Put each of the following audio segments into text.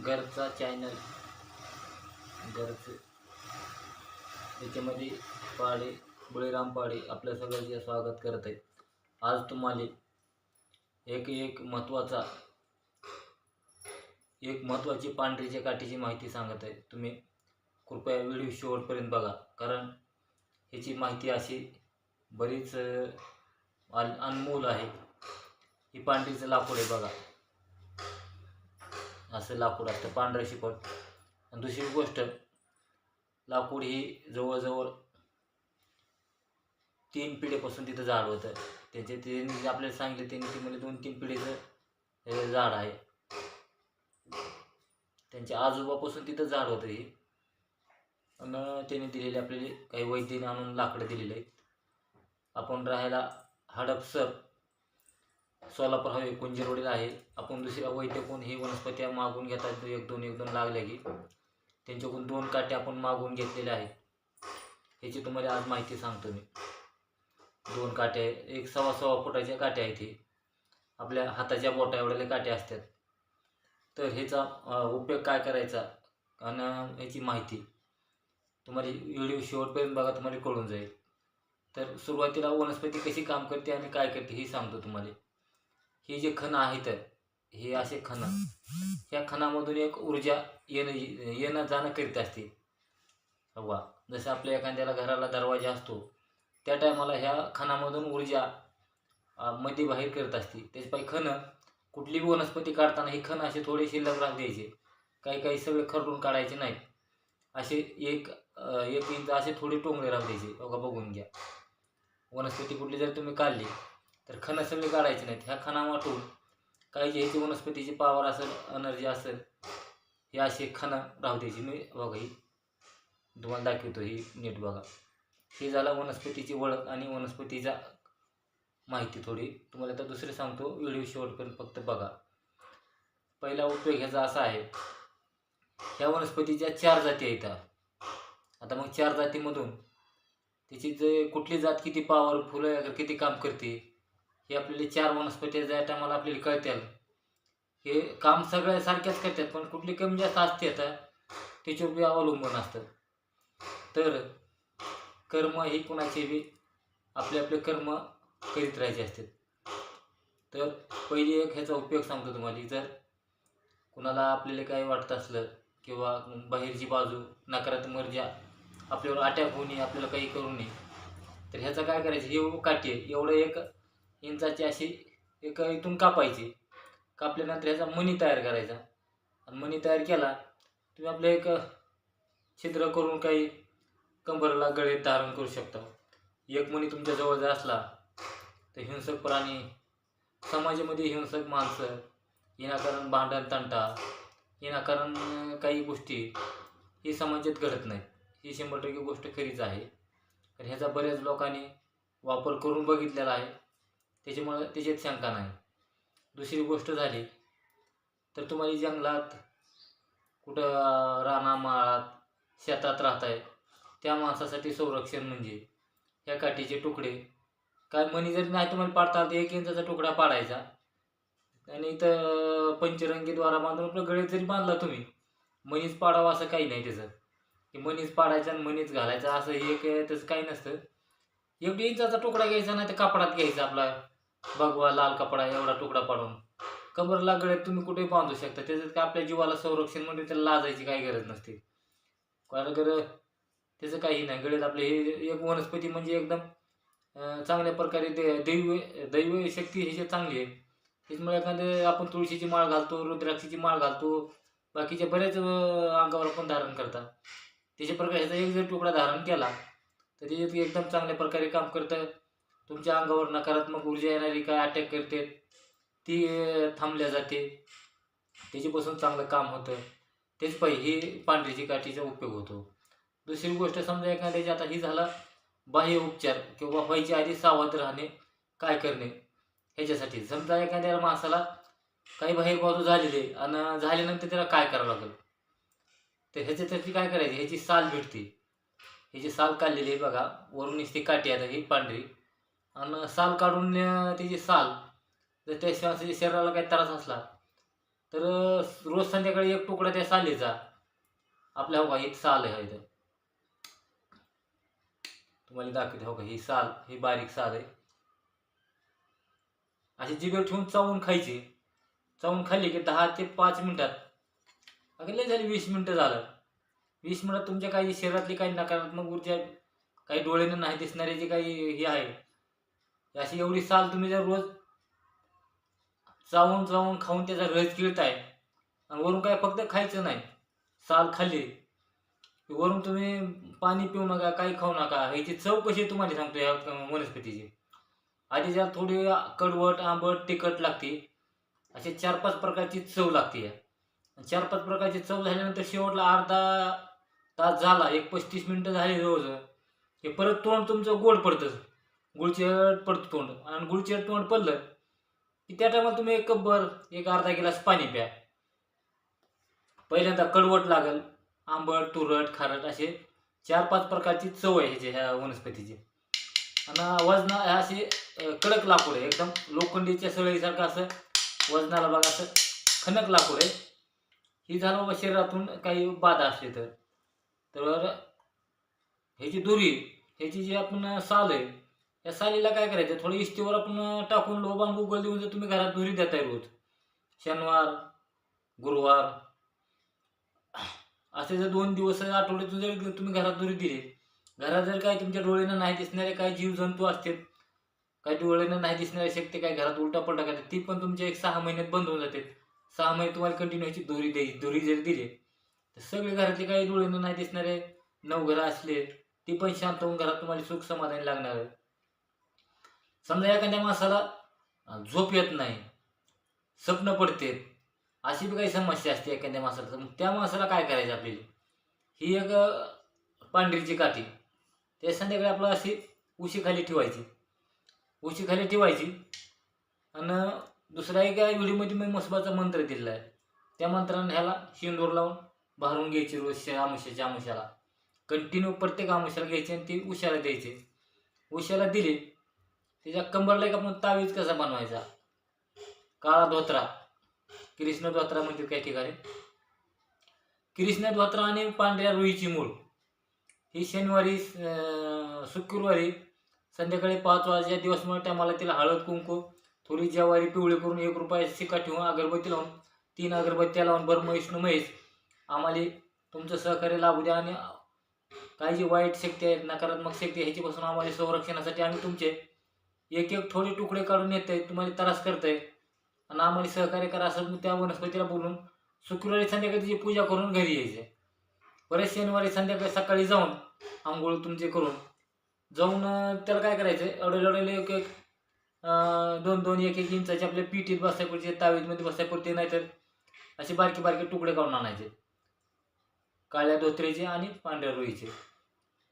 घरचा चॅनल घरचं. त्याच्यामध्ये पाडे बळीराम पाडे आपल्या सगळ्यांचे स्वागत करत आहेत आज तुम्हाला एक एक महत्त्वाचा एक महत्त्वाची पांढरीच्या काठीची माहिती सांगत आहे तुम्ही कृपया व्हिडिओ शेवटपर्यंत बघा. कारण ह्याची माहिती अशी बरीच अनमोल आहे. ही पांढरीचं लाकूड आहे बघा. असं लाकूड असतं पांढरं शिपट आणि दुसरी गोष्ट लाकूड ही जवळजवळ तीन पिढीपासून तिथं झाड होतं. त्याचे त्यांनी आपल्याला सांगितले त्यांनी ते म्हणजे दोन तीन पिढीचं हे झाड आहे. त्यांच्या आजोबापासून तिथं झाड होतं हे. आणि त्यांनी दिलेले आपल्याला काही वैद्यने आणून लाकडं दिलेले आहेत. आपण राहायला हडपसर सोलापूर हवे कुंजरवाडीला आहे. आपण दुसऱ्या वैद्य ही वनस्पत्या मागून घेतात. एक दोन एक दोन लागल्या की त्यांच्याकडून दोन काटे आपण मागून घेतलेले आहे ह्याची तुम्हाला आज माहिती सांगतो मी. दोन काटे एक सव्वा सव्वा फुटाच्या काटे आहेत हे. आपल्या हाताच्या बोटा एवढ्याले काटे असतात. तर ह्याचा उपयोग काय करायचा? आणि ह्याची माहिती तुम्हाला व्हिडिओ शेवटपर्यंत बघा तुम्हाला कळून जाईल. तर सुरुवातीला वनस्पती कशी काम करते आणि काय करते हे सांगतो तुम्हाला. हे जे खण आहेत हे असे खण. ह्या खणामधून एक ऊर्जा येणं येणं जाणं करीत असते. वा. जसं आपल्या एखाद्याला घराला दरवाजा असतो त्या टायमाला ह्या खणामधून ऊर्जा मध्ये बाहेर करत असते. त्याच्यापायी खणं कुठली वनस्पती काढताना हे खण असे थोडे शिल्लक राहू द्यायचे. काही काही सगळे खरडून काढायचे नाहीत. असे एक एक इंच असे थोडे टोंगळे राहू द्यायचे. बघा बघून घ्या. वनस्पती कुठली जर तुम्ही काढली तर खणं सगळे काढायचे नाहीत ह्या खणा वाटून काही जे ह्याची वनस्पतीची पावर असेल एनर्जी असेल हे अशी खणं राहू द्यायची. मी बघा ही तुम्हाला दाखवतो ही नीट बघा. हे झालं वनस्पतीची ओळख आणि वनस्पतीचा माहिती थोडी. तुम्हाला आता दुसरे सांगतो व्हिडिओ शेवटपर्यंत फक्त बघा. पहिला उपयोग ह्याचा असा आहे ह्या वनस्पतीच्या चार जाती आहेत. आता मग चार जातीमधून त्याची जे कुठली जात किती पॉवरफुल आहे किती काम करते हे आपल्याला चार वनस्पती ज्या टायमाला आपल्याला कळतील. हे काम सगळ्या सारख्याच करतात पण कुठली कमी जास्त असते आता त्याच्यावर बी अवलंबून असतं. तर कर्म ही कुणाचे बी आपले आपले कर्म करीत राहायचे असतात. तर पहिली एक ह्याचा उपयोग सांगतो तुम्हाला. जर कुणाला आपल्याला काही वाटत असलं किंवा बाहेरची बाजू नकारात्मक ऊर्जा आपल्यावर अटॅक होऊ नये आपल्याला काही करू नये तर ह्याचं काय करायचं? हे काटे आहे. एवढं एक इंचाची अशी एक इथून कापायची. कापल्यानंतर ह्याचा मणी तयार करायचा. आणि मणी तयार केला तुम्ही आपलं एक छिद्र करून काही कंबरला गळे धारण करू शकता. एक मणी तुमच्या जवळ जर असला तर हिंसक प्राणी समाजामध्ये हिंसक माणसं विनाकारण भांडण तंटा विनाकारण काही गोष्टी ही समाजात घडत नाहीत. ही शंभर टक्के गोष्ट खरीच आहे. तर ह्याचा बऱ्याच लोकांनी वापर करून बघितलेला आहे. त्याच्यामुळं त्याच्यात शंका नाही. दुसरी गोष्ट झाली तर तुम्हाला जंगलात कुठं रानामाळात शेतात राहताय त्या माणसासाठी संरक्षण म्हणजे ह्या काठीचे तुकडे. काय मनी जरी नाही तुम्हाला पाडता तर एक इंचाचा तुकडा पाडायचा. आणि इथं पंचरंगी द्वारा बांधून आपलं गळ्यात जरी बांधला तुम्ही मनीच पाडावा असं काही नाही त्याचं. की मनीच पाडायचा आणि मनीच घालायचा असं हे एक तसं काही नसतं. एवढी इंचाचा तुकडा घ्यायचा नाही तर कापडात घ्यायचा आपला. भगवा लाल कपडा एवढा तुकडा पाडून. कमरला गळ्यात तुम्ही कुठेही बांधू शकता. त्याच्यात काय आपल्या जीवाला संरक्षण म्हणजे त्याला लाजायची काही गरज नसते. कारण कर त्याचं काही नाही. गळ्यात आपले हे एक वनस्पती म्हणजे एकदम चांगल्या प्रकारे दे दैव दैव शक्ती ह्याची चांगली आहे. त्याच्यामुळे एखादं आपण तुळशीची माळ घालतो रुद्राक्षीची माळ घालतो. बाकीच्या बऱ्याच अंगावर आपण धारण करतात त्याच्या प्रकारे ह्याचा एक जर तुकडा धारण केला तर ते एकदम चांगल्या प्रकारे काम करतं. तुमच्या अंगावर नकारात्मक ऊर्जा येणारी काय अटॅक करते ती थांबल्या जाते. त्याच्यापासून चांगलं काम होतं. तेच पाहिजे ही पांढरीची काठीचा उपयोग होतो. दुसरी गोष्ट समजा एखाद्याची आता ही झाला बाह्य उपचार किंवा व्हायच्या आधी सावध राहणे काय करणे ह्याच्यासाठी. समजा एखाद्या माणसाला काही बाहेर बाजू झालेली आहे आणि झाल्यानंतर त्याला काय करावं लागेल? तर ह्याच्यासाठी काय करायची? ह्याची साल भेटते. ह्याची साल काढलेली आहे बघा. वरून नुसती काठी आता ही पांढरी. आणि साल काढून त्याची साल जर त्या श्वासाच्या शरीराला काही त्रास असला तर रोज संध्याकाळी एक तुकडा त्या सालीचा. आपल्या हो का ही साल आहे हो इथं. तुम्हाला दाखवते हो का ही साल ही बारीक साल आहे. अशी जिगर ठेवून चावून खायची. चावून खाल्ली की दहा ते पाच मिनिटात अगं लय झाली वीस मिनिटं झालं. वीस मिनिटात तुमच्या काही शरीरातली काही नकारात्मक ऊर्जा काही डोळ्यानं नाही दिसणारे जे काही हे आहे अशी एवढी साल तुम्ही जर रोज चावून चावून खाऊन त्याचा रस गिळताय आणि वरून काय फक्त खायचं नाही साल खाल्ली वरून तुम्ही पाणी पिऊ नका काही खाऊ नका ह्याची चव कशी तुम्हाला सांगतो ह्या वनस्पतीची. आधी ज्या थोडी कडवट आंबट तिखट लागते असे चार पाच प्रकारची चव लागते चार पाच प्रकारची चव झाल्यानंतर शेवटला अर्धा तास झाला एक पस्तीस मिनटं झाली जवळजवळ हे परत तोंड तुमचं गोड पडतं. गुळचट पडतं तोंड. आणि गुळचट तोंड पडलं की त्या टायमाला तुम्ही एक कपभर एक अर्धा गिलास पाणी प्या. पहिल्यांदा कडवट लागल आंबट तुरट खारट असे चार पाच प्रकारची चव आहे ह्याची ह्या वनस्पतीची. आणि वजना असे कडक लाकूड आहे. एकदम लोखंडीच्या सळीसारखं असं वजनाला बघा असं खनक लाकूड आहे. ही झालं बाबा शरीरातून काही बाधा असली तर. तर ह्याची दुरी ह्याची जी आपण साल आहे या सालीला काय करायचं? थोडं इस्तीवर आपण टाकून लोबान गुगल देऊन जर तुम्ही घरात दुरी देताय रोज. शनिवार गुरुवार असे जर दोन दिवस आठवड्यातून जर तुम्ही घरात दुरी दिली घरात जर काही तुमच्या डोळ्यानं नाही दिसणारे काही जीवजंतू असतील काही डोळ्यानं नाही दिसणारे शक्ती काही घरात उलटा पलटा करतात ती पण तुमच्या एक सहा महिन्यात बंद होऊन जाते सहा महिने तुम्हाला कंटिन्यूची दोरी द्यायची दोरी जर दिली तर सगळे घरातले काही डोळ्यानं नाही दिसणारे नवघरं असले ती पण शांत होऊन घरात तुम्हाला सुख समाधान लागणार आहे. समजा एखाद्या माणसाला झोप येत नाही स्वप्न पडते अशी बी काही समस्या असते एखाद्या माणसाला. मग त्या माणसाला काय करायचं आपल्याला? ही एक पांढरीची काठी. ते संध्याकाळी आपलं अशी उशीखाली ठेवायची. उशीखाली ठेवायची. आणि दुसरा एका व्हिडिओमध्ये मी मसबाचा मंत्र दिलेला आहे. त्या मंत्रानं ह्याला शेंदूर लावून भारून घ्यायची रोज आमुष्याच्या आमुष्याला कंटिन्यू प्रत्येक आमुष्याला घ्यायची आणि ती उशाला द्यायची. उशाला दिली त्याच्या कंबरला एक आपण तावीज कसा बनवायचा? काळा धोत्रा. कृष्ण धोत्रा म्हणतात काही ठिकाणी. कृष्ण धोत्रा आणि पांढऱ्या रुईची मूळ. ही शनिवारी शुक्रवारी संध्याकाळी पाच वाजच्या दिवस मला टायमाला तिला हळद कुंकू थोडी ज्वारी पिवळी करून एक रुपया शिका ठेवून अगरबत्ती लावून तीन अगरबत्त्या लावून बरं महेश महेश आम्हाला तुमचं सहकार्य लाभू द्या आणि काही जी वाईट शक्ती आहेत नकारात्मक शक्ती आहे, ह्याच्यापासून आम्हाला संरक्षणासाठी आम्ही तुमचे एक एक थोडे तुकडे काढून येत आहे तुम्हाला त्रास करताय. आणि आम्हाला सहकार्य करा असं त्या वनस्पतीला बोलून शुक्रवारी संध्याकाळी तिची पूजा करून घरी यायचे परत शनिवारी संध्याकाळी सकाळी जाऊन आंघोळ तुमचे करून जाऊन त्याला काय करायचं अडल अडल एक एक दोन दोन एक एक इंचाचे आपल्या पिठीत बसाय पडते तावीजमध्ये बसाय पडते नाहीतर असे बारके बारके तुकडे काढून आणायचे. काळ्या धोत्र्याचे आणि पांढऱ्या रोईचे.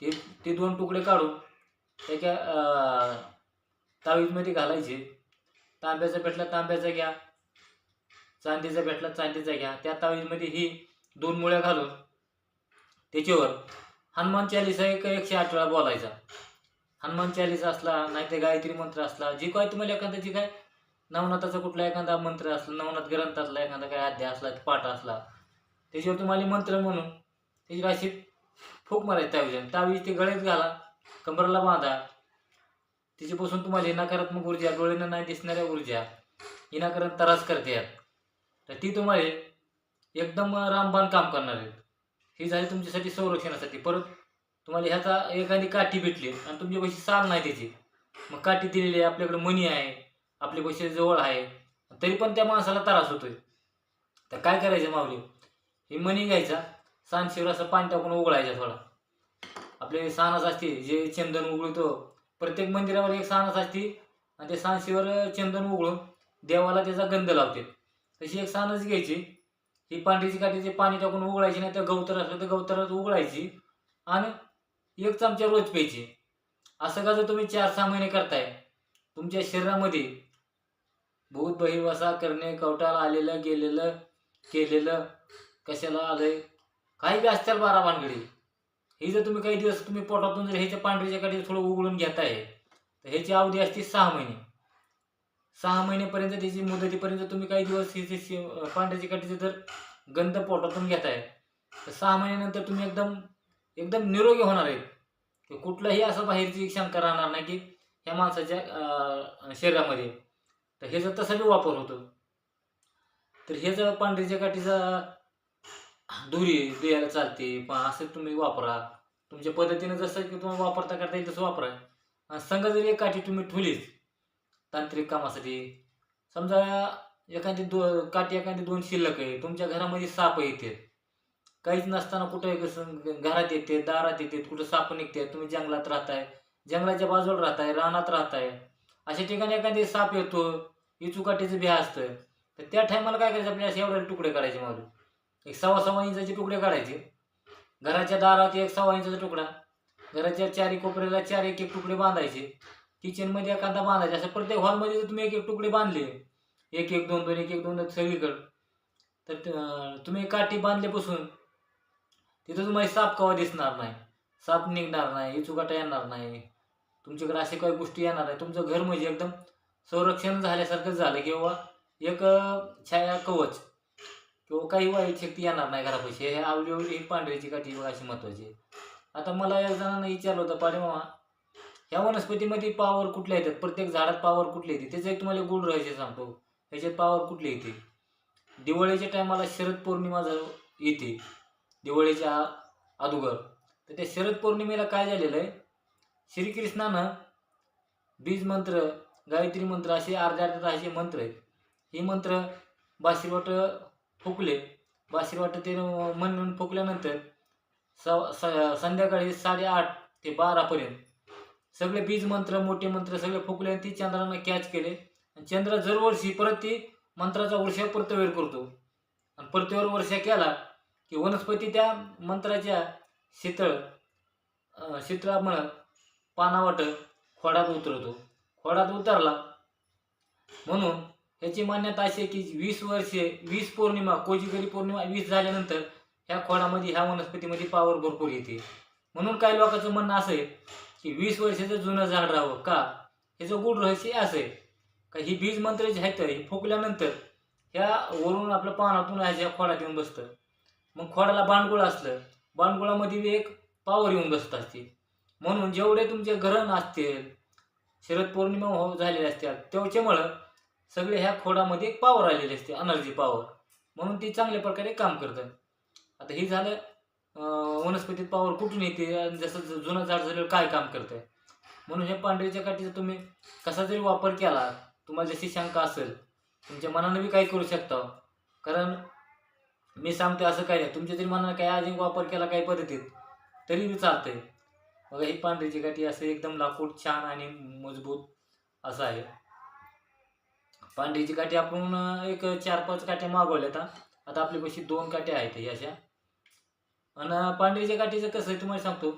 ते ते दोन तुकडे काढून त्याच्या तावीजमध्ये घालायचे. तांब्याचा भेटला तांब्याचा घ्या. चांदीचा भेटला चांदीचा घ्या. त्या तावीजमध्ये ही दोन मुळ्या घालून त्याच्यावर हनुमान चालीसा एक एकशे आठ वेळा बोलायचा. हनुमान चालीसा असला नाही ते गायत्री मंत्र असला जे काय तुम्हाला एखादा जे काय नवनाथाचा कुठला एखादा मंत्र असला नवनाथ ग्रंथातला एखादा काय अध्याय असला पाठ असला त्याच्यावर तुम्हाला मंत्र म्हणून त्याची अशी फूक मारायची तावीज तावीज ते गळ्यात घाला कमरला बांधा तिच्यापासून तुम्हाला नकारात्मक ऊर्जा डोळ्यांना नाही दिसणाऱ्या ऊर्जा विनाकारण त्रास करते यात. तर ती तुम्हाला एकदम रामबाण काम करणार आहेत. ही झाली तुमच्यासाठी संरक्षणासाठी. परत तुम्हाला ह्याचा एखादी काठी भेटली आणि तुमच्या पैसे साल नाही त्याची. मग काठी दिलेली आहे आपल्याकडे मनी आहे आपले पैसे जवळ आहे तरी पण त्या माणसाला त्रास होतोय. तर काय करायचं माऊली? हे मनी घ्यायचा सांशीवर असं पाणी टाकून उघडायचा थोडा. आपले सानस असते जे चंदन उघडतो प्रत्येक मंदिरावर एक सानस असते आणि त्या सांशीवर चंदन उघडून देवाला त्याचा गंध लावते. तशी एक सानस घ्यायची. ही पांढरीची काठीचे पाणी टाकून उघडायची नाही तर गवतर असलं तर गवतरात उघडायची आणि एक चमचा रोज प्यायची. असं का जर तुम्ही चार सहा महिने करताय? तुमच्या शरीरामध्ये भूत बहिवासा करणे कवटाला आलेलं गेलेलं केलेलं कशाला आलंय? काही बी असतील बारा भानगडी. हे जर तुम्ही काही दिवस तुम्ही पोटातून जर ह्याच्या पांढरीच्या काठी थोडं उघडून घेताय तर ह्याची अवधी असते सहा महिने. सहा महिन्यापर्यंत त्याची मुदतीपर्यंत तुम्ही काही दिवस ही पांढऱ्याच्या काठीचे काठीचं जर गंध पोटातून घेताय तर सहा महिन्यानंतर तुम्ही एकदम एकदम निरोगी होणार आहेत. की कुठलाही असं बाहेरची शंका राहणार नाही की ह्या माणसाच्या शरीरामध्ये. तर ह्याचा तसा बी वापर होतो तर हे जर पांढरीच्या काठीचा धुरी द्यायला चालते पण असं तुम्ही वापरा. तुमच्या पद्धतीनं जसं की तुम्हाला वापरता करता येईल तसं वापरा. आणि संघ जरी एक काठी तुम्ही ठेवलीच तांत्रिक कामासाठी समजा एखादी दो काठी एखादी दोन शिल्लक आहे तुमच्या घरामध्ये साप येते. काहीच नसताना कुठं घरात येते दारात येते कुठं साप निघते तुम्ही जंगलात राहताय जंगलाच्या बाजूला राहताय रानात राहताय. अशा ठिकाणी एखादी साप येतो इचुकाठीचं बिहा असतं. तर त्या टायमाला काय करायचं आपल्याला? असे एवढे तुकडे काढायचे मारून एक सव्वा सव्वा इंचाचे तुकडे काढायचे. घराच्या दारात एक सव्वा इंचाचा तुकडा घराच्या चारी कोपऱ्याला चार एक एक तुकडे बांधायचे. किचनमध्ये एखादा बांधायचा असं प्रत्येक हॉलमध्ये जर तुम्ही एक एक तुकडे बांधले. एक एक दोन दोन एक एक दोन सगळीकडं. तर तुम्ही काठी बांधल्यापासून तिथं तुम्हाला साप कवा दिसणार नाही. साप निघणार नाही इचुकाटा येणार नाही. तुमच्याकडे असे काही गोष्टी येणार नाही. तुमचं घर म्हणजे एकदम संरक्षण झाल्यासारखं झालं किंवा एक छाया कवच. किंवा हो, काही वाईट शक्ती येणार नाही घरापाशी. हे आवडी आवडी ही पांढरीची काठी बघा अशी महत्वाची. आहे. आता मला एक जणांना विचारलं होतं पाडे मामा ह्या वनस्पतीमध्ये पावर कुठल्या येतात? प्रत्येक झाडात पावर कुठली येते? त्याचं एक तुम्हाला गुण राहायचे सांगतो. ह्याच्यात पावर कुठली येते? दिवाळीच्या टायमाला शरद पौर्णिमा जर येते दिवाळीच्या अदुगर तर त्या शरद पौर्णिमेला काय झालेलं आहे? श्रीकृष्णानं बीज मंत्र गायत्री मंत्र असे अर्ध्या अर्ध्या असे मंत्र आहेत. हे मंत्र बाशिरवाट फुकले. बाशिरवाट ते म्हणून फुकल्यानंतर स स- संध्याकाळी साडेआठ ते बारापर्यंत सगळे बीज मंत्र मोठे मंत्र सगळे फुकले आणि ती चंद्रानं कॅच केले. आणि चंद्र दरवर्षी परत ती मंत्राचा वर्षा परतवेर करतो. आणि परतवेर वर्षा केला की वनस्पती त्या मंत्राच्या शीतळ शीतळामुळं पानावाट खोडात उतरतो खोडात उतरला. म्हणून ह्याची मान्यता अशी आहे की वीस वर्षे वीस पौर्णिमा कोजिगरी पौर्णिमा वीस झाल्यानंतर ह्या खोडामध्ये ह्या वनस्पतीमध्ये पावर भरपूर येते. म्हणून काही लोकांचं म्हणणं असं आहे की वीस वर्षाचं जुनं झाड राहावं का? ह्याचं गुढ रहस्य असं आहे. का ही बीज मंत्र जे आहेत हे फुकल्यानंतर ह्या वरून आपल्या पानातून ह्या खोडात येऊन बसतं मग खोडाला बाणगुळ असलं बाणगुळामध्ये एक पावर येऊन बसत असते. म्हणून जेवढे तुमचे ग्रहण असतील शरद पौर्णिमा हो झालेले असतात त्याच्यामुळं सगळे ह्या खोडामध्ये एक पावर आलेली असते एनर्जी पावर म्हणून ती चांगल्या प्रकारे काम करतं आता हे झालं वनस्पतीत पावर कुठून येते आणि जसं जुनं झाड झाल्यावर काय काम करतंय? म्हणून हे पांढरीच्या काठीचा तुम्ही कसा जरी वापर केला तुम्हाला जशी शंका असेल तुमच्या मनानं बी काही करू शकता हो. कारण मी सांगते असं काही नाही. तुमच्या जरी मनानं काही आधी वापर केला काही पद्धतीत तरी बी चालतंय. बघा ही पांढरीची काठी असं एकदम लाकूड छान आणि मजबूत असं आहे. पांढरीची काठी आपण एक चार पाच काठ्या मागवल्यात हा. आता आपल्यापाशी दोन काठ्या आहेत अशा. आणि पांढरीच्या काठीचं कसं आहे तुम्हाला सांगतो.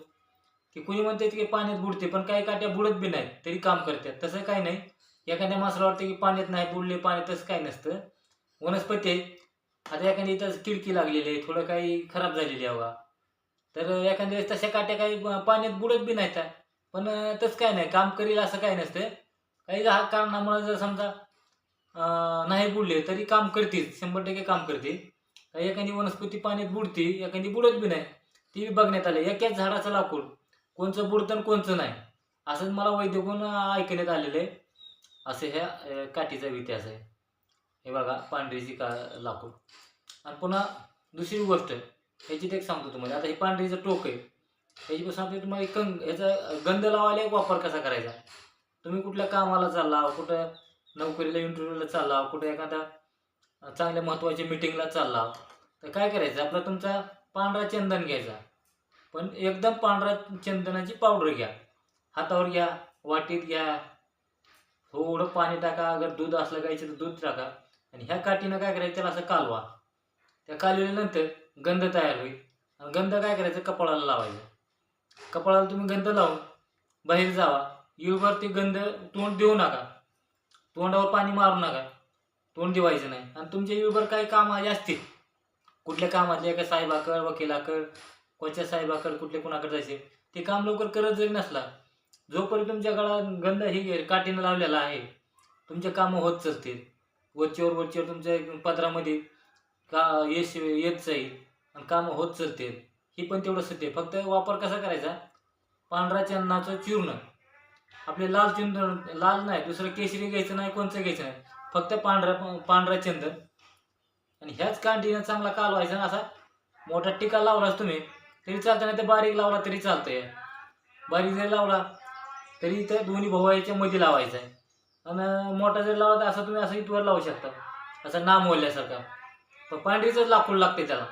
की कुणी म्हणतात की पाण्यात बुडते पण काही काठ्या बुडत बी नाहीत तरी काम करतात. तसं काही नाही. एखाद्या माणसाला वाटतं की पाण्यात नाही बुडले पाण्यात तसं काही नसतं. वनस्पती आहे. आता एखादी इथं किडकी लागलेली आहे थोडं काही खराब झालेली आहे तर एखाद्या वेळेस तशा काट्या काही पाण्यात बुडत बी नाहीत पण तसं काय नाही काम करील असं काही नसतं. काही कारणामुळे जर समजा नाही बुडले तरी काम करतील शंभर टक्के काम करते एखादी वनस्पती पाण्यात बुडते एखादी बुडत बी नाही ती बी बघण्यात आले. एकाच झाडाचं लाकूड कोणचं बुडतं आणि कोणचं नाही असंच मला वैद्यकून ऐकण्यात आलेलं. आहे असं ह्या काठीचा इतिहास आहे. हे बघा पांढरीची का लाकूड. आणि पुन्हा दुसरी गोष्ट ह्याची एक सांगतो तुम्हाला. आता हे पांढरीचं टोक आहे. ह्याच्यापासून आपल्याला तुम्हाला एक कंग ह्याचा गंध लावायला एक वापर कसा करायचा? तुम्ही कुठल्या कामाला चालला कुठं नोकरीला इंटरव्ह्यूला चालला कुठे एखादा चांगल्या महत्त्वाच्या मिटिंगला चालला तर काय करायचं? आपला तुमचा पांढरा चंदन घ्यायचा. पण एकदम पांढरा चंदनाची पावडर घ्या. हातावर घ्या वाटीत घ्या. थोडं पाणी टाका. अगर दूध असलं गायचं तर दूध टाका. आणि ह्या काठीनं काय करायचं? त्याला असं कालवा. त्या कालविल्यानंतर गंध तयार होईल. आणि गंध काय करायचं? कपाळाला लावायचं. कपाळाला तुम्ही गंध लावून बाहेर जावा. युवर ते गंध तोंड देऊ नका. तोंडावर पाणी मारू नका. तोंड दिवायचं नाही. आणि तुमच्या युवर काही काम असतील. कुठल्या कामातले? एका साहेबाकड वकिलाकड कोणत्या साहेबाकड कुठले कुणाकडे जायचे? ते काम लवकर करत जरी नसला जोपर्यंत तुमच्या गळा गंध ही काठीनं लावलेला आहे तुमचे कामं होत असतील वरचेवर वरचेवर तुमच्या पदरामध्ये का यश येत जाईल आणि कामं होत चालतील. ही पण तेवढं सत्य आहे. फक्त वापर कसा करायचा? पांढरा चन्नाचं चूर्ण. आपले लाल चंदन लाल नाही दुसरं केशरी घ्यायचं नाही कोणचं घ्यायचं नाही. फक्त पांढरा पांढरा चंदन आणि ह्याच कांडीनं चांगला कालवायचा आणि असा मोठा टिका लावलाच तुम्ही तरी चालतं नाही तर बारीक लावला तरी चालतंय. बारीक जरी लावला तरी इथं दोन्ही भोवायच्या मध्ये लावायचा आहे. आणि मोठा जरी लावला तर असं तुम्ही असं इथवर लावू शकता. असं नाम ओढल्यासारखा. पण पांढरीचंच लाकूड लागते त्याला.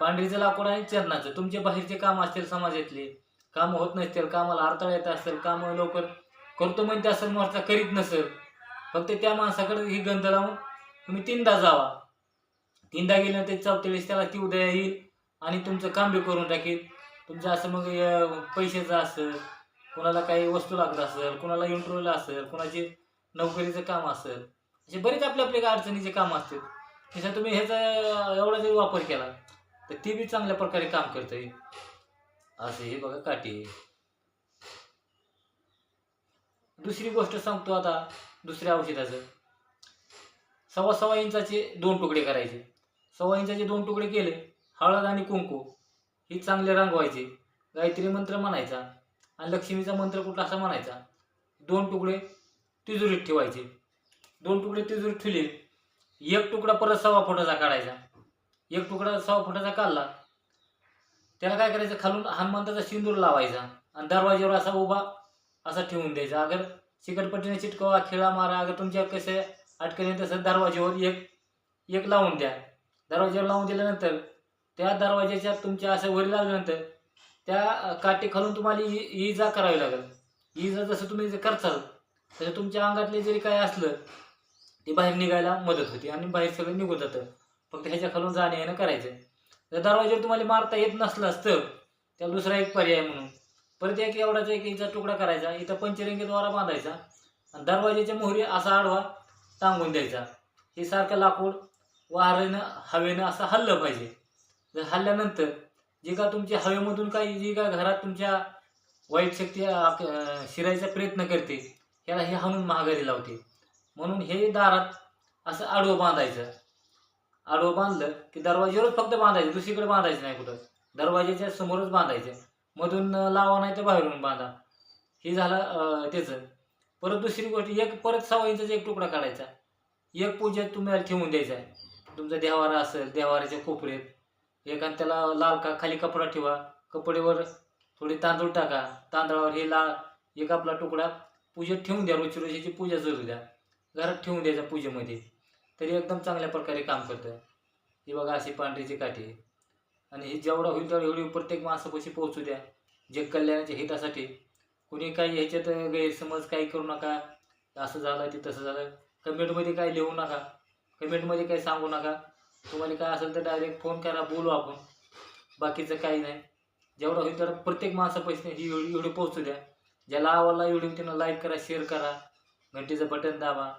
पांढरीचं लाकूड आणि चरणाचं तुमचे बाहेरचे काम असतील समाजातले कामं होत नसतील कामाला अडथळा येत असेल कामं लवकर करतो म्हणते असेल मोर्चा करीत नसेल. फक्त त्या माणसाकडे ही गंध लावून तुम्ही तीनदा जावा. तीनदा गेल्यानंतर चौथेळीस त्याला ती उद्या येईल आणि तुमचं काम बी करून टाकेल. तुमचं असं मग पैशाचं असेल कोणाला काही वस्तू लागत असेल कोणाला इंटरव्ह्यूला असेल कोणाचे नोकरीचं काम असेल असे बरेच आपले आपले काही अडचणीचे काम असतील तसं तुम्ही ह्याचा एवढा जरी वापर केला. तर ती बी चांगल्या प्रकारे काम करते असं हे बघा काठी. दुसरी गोष्ट सांगतो आता दुसऱ्या औषधाचं. सव्वा सव्वा इंचाचे दोन तुकडे करायचे. सव्वा इंचाचे दोन तुकडे केले हळद आणि कुंकू ही चांगले रंगवायचे. गायत्री मंत्र म्हणायचा आणि लक्ष्मीचा मंत्र कुठला असा म्हणायचा. दोन तुकडे तिजोरीत ठेवायचे. दोन तुकडे तिजोरीत ठेवले एक तुकडा परत सव्वा फुटाचा काढायचा. एक तुकडा सव्वा फुटाचा काढला त्याला काय करायचं? खालून हनुमंताचा सिंदूर लावायचा आणि दरवाज्यावर असा उभा असा ठेवून द्यायचा. अगर चिकटपट्टीने चिटकवा खिळा मारा अगर तुमच्या कसे अटकणी तसं दरवाज्यावर एक एक लावून द्या. दरवाज्यावर लावून दिल्यानंतर त्या दरवाज्याच्या तुमच्या असं वरी लावल्यानंतर त्या काठी खालून तुम्हाला इ- इजा करावी लागेल. इजा जसं तुम्ही जे करचाल तसं तुमच्या अंगातले जरी काय असलं ते बाहेर निघायला मदत होते आणि बाहेर सगळं निघून जातं. फक्त ह्याच्या खालून जाणं येणं करायचं जर दरवाज्यावर तुम्हाला मारता येत नसलाच तर त्याला दुसरा एक पर्याय म्हणून. परत एक एवढाचा एक इंचा तुकडा करायचा इथं पंचरंगीद्वारा बांधायचा आणि दरवाज्याच्या मोहरी असा आडवा टांगून द्यायचा. हे सारखं लाकूड वाऱ्यानं हवेनं असं हल्लं पाहिजे. जर हल्ल्यानंतर जे का तुमच्या हवेमधून काही जी का घरात तुमच्या वाईट शक्ती शिरायचा प्रयत्न करते ह्याला हे हाणून महागारी लावते. म्हणून हे दारात असं आडवं बांधायचं. आडवं बांधलं की दरवाज्यावरच फक्त बांधायचं दुसरीकडे बांधायचं नाही कुठं दरवाज्याच्या समोरच बांधायचं. मधून लावा नाही तर बाहेरून बांधा. हे झालं त्याचं. परत दुसरी गोष्ट एक परत सवाईंचाच एक तुकडा काढायचा. एक पूजेत तुम्हाला ठेवून द्यायचा आहे. तुमचा देवारा असेल देवाराच्या कोपऱ्यात. एखाद त्याला लाल का खाली कपडा ठेवा. कपडेवर थोडे तांदूळ टाका. तांदळावर हे लाल एक आपला तुकडा. पूजेत ठेवून द्या रोजची रोजीची पूजा जरू द्या. घरात ठेवून द्यायचा पूजेमध्ये. तरी एकदम चांगल्या प्रकारे काम करतं ही बघा अशी पांढरीची काठी आहे. आणि हे जेवढं होईल तेवढं एवढी प्रत्येक माणसापाशी पोहोचू द्या. जग कल्याणाच्या हितासाठी. कुणी काही ह्याच्यात गैरसमज काही करू नका. असं झालं ते तसं झालं. कमेंटमध्ये काही लिहू नका. कमेंटमध्ये काही सांगू नका. तुम्हाला काय असेल तर डायरेक्ट फोन करा बोलू आपण. बाकीचं काही नाही. जेवढं होईल तेवढं प्रत्येक माणसापाशी ही एवढी एवढी पोहोचू द्या. ज्याला आवडला एवढी त्यांना लाईक करा शेअर करा. घंटीचं बटन दाबा.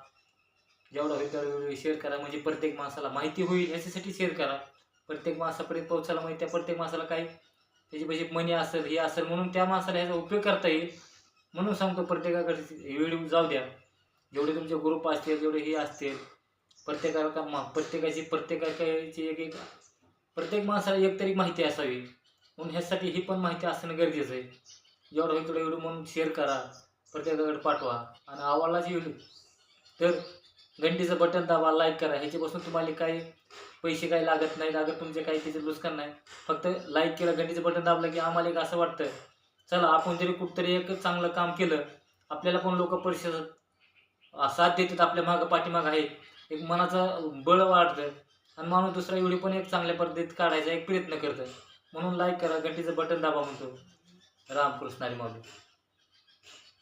जेवढा होईल तेवढा व्हिडिओ शेअर करा. म्हणजे प्रत्येक माणसाला माहिती होईल ह्याच्यासाठी शेअर करा. प्रत्येक माणसापर्यंत पोहोचायला माहिती त्या प्रत्येक माणसाला काही त्याची म्हणजे पैसे मनी असेल हे असेल म्हणून त्या माणसाला ह्याचा उपयोग करता येईल. म्हणून सांगतो प्रत्येकाकडे व्हिडिओ जाऊ द्या. जेवढे तुमचे ग्रुप असतील जेवढे हे असतील प्रत्येकाला का मा प्रत्येकाची प्रत्येकाची एक एक प्रत्येक माणसाला एक तरी माहिती असावी. म्हणून ह्यासाठी ही पण माहिती असणं गरजेचं आहे. जेवढं होईल तेवढं व्हिडिओ म्हणून शेअर करा. प्रत्येकाकडे पाठवा. आणि आवडलाच व्हिडिओ तर घंटीचं बटन दाबा लाईक करा. ह्याच्यापासून तुम्हाला काही पैसे काही लागत नाही लागत तुमचे काही त्याचे नुकसान नाही. फक्त लाईक केलं घंटीचं बटन दाबलं की आम्हाला एक असं वाटतं. चला आपण जरी कुठतरी एक चांगलं काम केलं आपल्याला पण लोक परिषद साथ देतात आपल्या मागं पाठीमागं आहे एक मनाचं बळ वाढतं. आणि माणूस दुसरा एवढी पण एक चांगल्या पद्धतीत काढायचा एक प्रयत्न करतं. म्हणून लाईक करा घंटीचं बटन दाबा म्हणतो. रामकृष्ण हरी माऊली